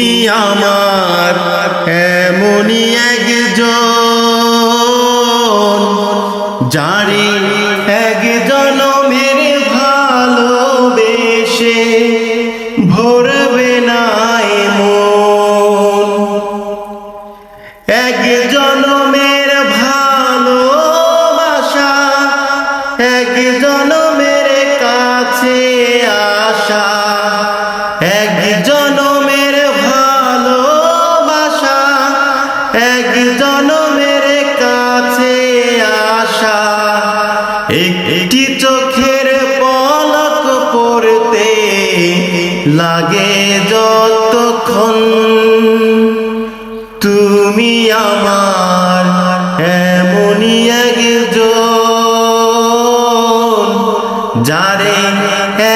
তুমি আমার, এমনই একজন যারে একজন মেরে ভালোবেসে ভরবে না মন এক জনমের ভালোবাসা এক জনমের কাছে আসা এক জনমের কাছে আসা, একটি চোখের পলক পড়তে লাগে যতক্ষণ। তুমি আমার এমনই একজন, যারে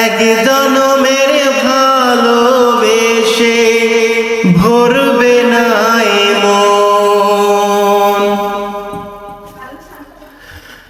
একজন মেরে ভালোবেসে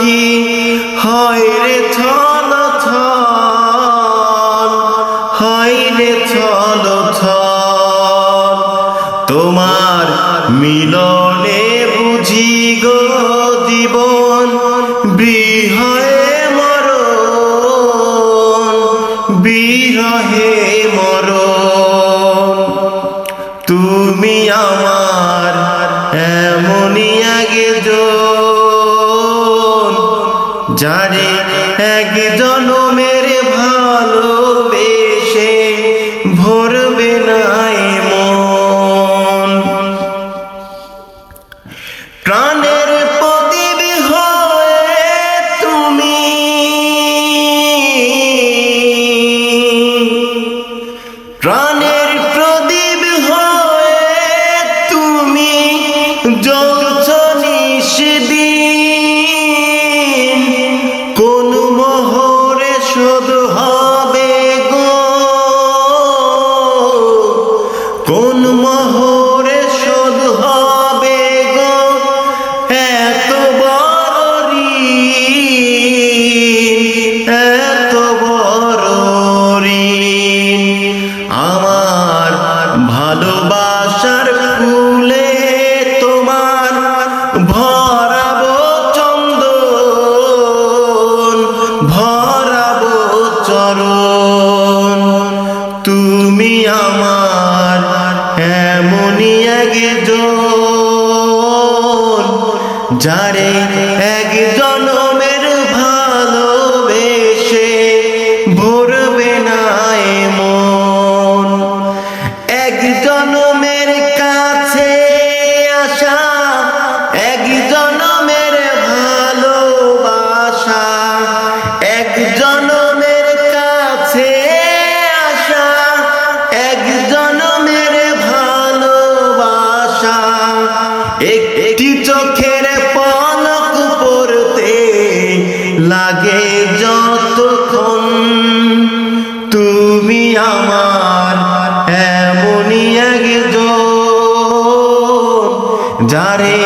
আছি হয় রে থল ছল হয় রে থল ছল তোমার মিলনে বুঝি গো জীবন যারে এক জনমের ভালোবেসে এত বড়। আমার ভালোবাসার ফুলে তোমার ভরাবো চন্দন, ভরাবো চরণ তুমি আমার এমনই একজন, যারে এক ভরবে না মন। এক জনমের কাছে আসা এক জনমের ভালোবাসা এক জনমের কাছে আসা এক জনমের ভালোবাসা। একটি চোখের পলক পড়তে লাগে তুমি আমার এমনই একজন যারে